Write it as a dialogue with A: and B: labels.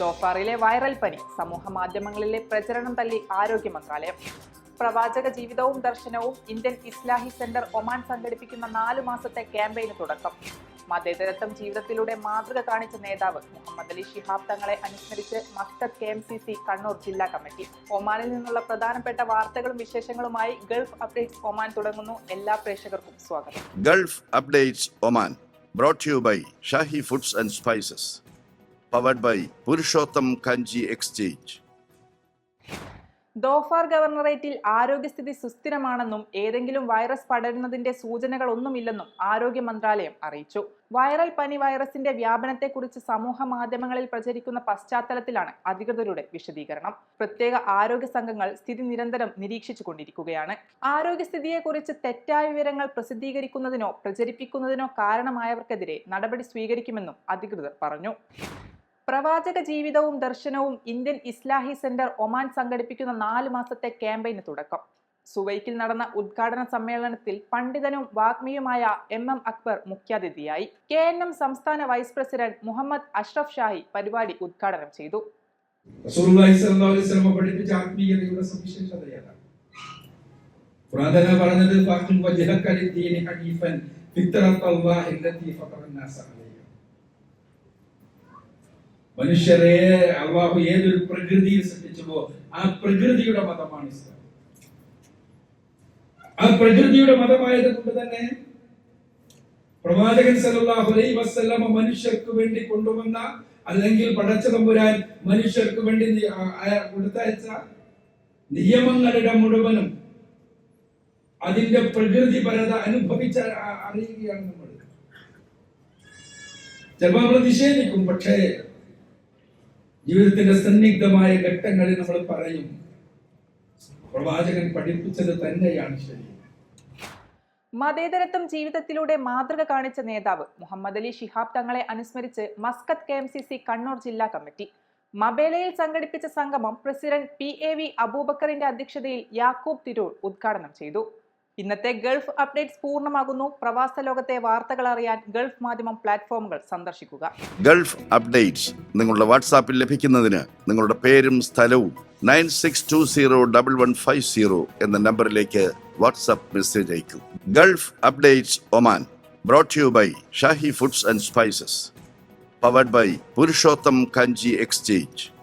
A: ദോഫാറിലെ viral പനി സമൂഹ മാധ്യമങ്ങളിലെ പ്രചരണം തള്ളി ആരോഗ്യ മന്ത്രാലയം. പ്രവാചക ജീവിതവും ദർശനവും ഇന്ത്യൻ ഇസ്ലാഹി സെന്റർ ഒമാൻ സംഘടിപ്പിക്കുന്ന നാലു മാസത്തെ ക്യാമ്പയിന് തുടക്കം. മതേതരത്വം ജീവിതത്തിലൂടെ മാതൃക കാണിച്ച നേതാവ് മുഹമ്മദ് അലി ഷിഹാബ് തങ്ങളെ അനുസ്മരിച്ച് Muscat K M C C Kannur ജില്ലാ കമ്മിറ്റി. ഒമാനിൽ നിന്നുള്ള പ്രധാനപ്പെട്ട വാർത്തകളും വിശേഷങ്ങളുമായി ഗൾഫ് അപ്ഡേറ്റ്സ് ഒമാൻ തുടങ്ങുന്നു. എല്ലാ പ്രേക്ഷകർക്കും സ്വാഗതം.
B: Gulf updates Oman brought you by Shahi foods and and Spices, by Purushottam Kanji exchange.
A: Dhofar ഗവർണറേറ്റിൽ ആരോഗ്യസ്ഥിതി സുസ്ഥിരമാണെന്നും ഏതെങ്കിലും വൈറസ് പടരുന്നതിന്റെ സൂചനകളൊന്നുമില്ലെന്നും ആരോഗ്യ മന്ത്രാലയം അറിയിച്ചു. വൈറൽ പനി വൈറസിന്റെ വ്യാപനത്തെക്കുറിച്ച് സമൂഹ മാധ്യമങ്ങളിൽ പ്രചരിക്കുന്ന പശ്ചാത്തലത്തിലാണ് അധികൃതരുടെ വിശദീകരണം. പ്രത്യേക ആരോഗ്യ സംഘങ്ങൾ സ്ഥിതി നിരന്തരം നിരീക്ഷിച്ചു കൊണ്ടിരിക്കുകയാണ് ആരോഗ്യസ്ഥിതിയെക്കുറിച്ച് തെറ്റായ വിവരങ്ങൾ പ്രസിദ്ധീകരിക്കുന്നതിനോ പ്രചരിപ്പിക്കുന്നതിനോ കാരണമായവർക്കെതിരെ നടപടി സ്വീകരിക്കുമെന്നും അധികൃതർ പറഞ്ഞു. പ്രവാചക ജീവിതവും ദർശനവും ഇന്ത്യൻ ഇസ്ലാഹി സെന്റർ ഒമാൻ സംഘടിപ്പിക്കുന്ന നാല് മാസത്തെ ക്യാമ്പയിന് തുടക്കം. സുവൈക്കിൽ നടന്ന ഉദ്ഘാടന സമ്മേളനത്തിൽ പണ്ഡിതനും വാഗ്മിയുമായ എം എം അക്ബർ മുഖ്യാതിഥിയായി. കെ എൻ എം സംസ്ഥാന വൈസ് പ്രസിഡന്റ് മുഹമ്മദ് അഷ്റഫ് ഷാഹി പരിപാടി ഉദ്ഘാടനം ചെയ്തു.
C: പഠിപ്പിച്ച പറഞ്ഞത് അല്ലതി മനുഷ്യരെ അള്ളാഹു ഏതൊരു പ്രകൃതിയിൽ സൃഷ്ടിച്ചുവോ ആ പ്രകൃതിയുടെ മതമാണ് ഇസ്ലാം. ആ പ്രകൃതിയുടെ മതമായത് കൊണ്ട് തന്നെ പ്രവാചകൻ സല്ലല്ലാഹു അലൈഹി വസല്ലമ മനുഷ്യർക്ക് വേണ്ടി കൊണ്ടുവന്ന അല്ലെങ്കിൽ പടച്ച തമ്പുരാൻ മനുഷ്യർക്ക് വേണ്ടി കൊടുത്തയച്ച നിയമങ്ങളുടെ മുഴുവനും അതിന്റെ പ്രകൃതിപരത അനുഭവിച്ച അറിയുകയാണ് നമ്മൾ. ചിലപ്പോൾ നമ്മൾ നിഷേധിക്കും പക്ഷേ ജീവിതത്തിന്റെ സന്നിഗ്ധമായ ഘട്ടങ്ങളിൽ നമ്മൾ പറയും പ്രവാചകൻ പഠിപ്പിച്ചത് തന്നെയാണ് ശരി.
A: മതേതരത്വം ജീവിതത്തിലൂടെ മാതൃക കാണിച്ച നേതാവ് മുഹമ്മദ് അലി ഷിഹാബ് തങ്ങളെ അനുസ്മരിച്ച് Muscat K M C C Kannur ജില്ലാ കമ്മിറ്റി. മബേലയിൽ സംഘടിപ്പിച്ച സംഗമം പ്രസിഡന്റ് പി എ വി അബൂബക്കറിന്റെ അധ്യക്ഷതയിൽ യാക്കൂബ് തിരൂർ ഉദ്ഘാടനം ചെയ്തു. ഇന്നത്തെ ഗൾഫ് അപ്ഡേറ്റ്സ് പൂർണമാകുന്നു. പ്രവാസ ലോകത്തെ വാർത്തകൾ അറിയാൻ ഗൾഫ് മാധ്യമം പ്ലാറ്റ്ഫോമുകൾ സന്ദർശിക്കുക.
B: ഗൾഫ് അപ്ഡേറ്റ്സ് നിങ്ങളുടെ വാട്സാപ്പിൽ ലഭിക്കുന്നതിന് നിങ്ങളുടെ പേരും സ്ഥലവും nine six two zero double one five zero എന്ന നമ്പറിലേക്ക് വാട്സാപ്പ് മെസ്സേജ് അയക്കും. Gulf updates Oman brought you by Shahi foods and spices powered by Purushottam Kanji exchange.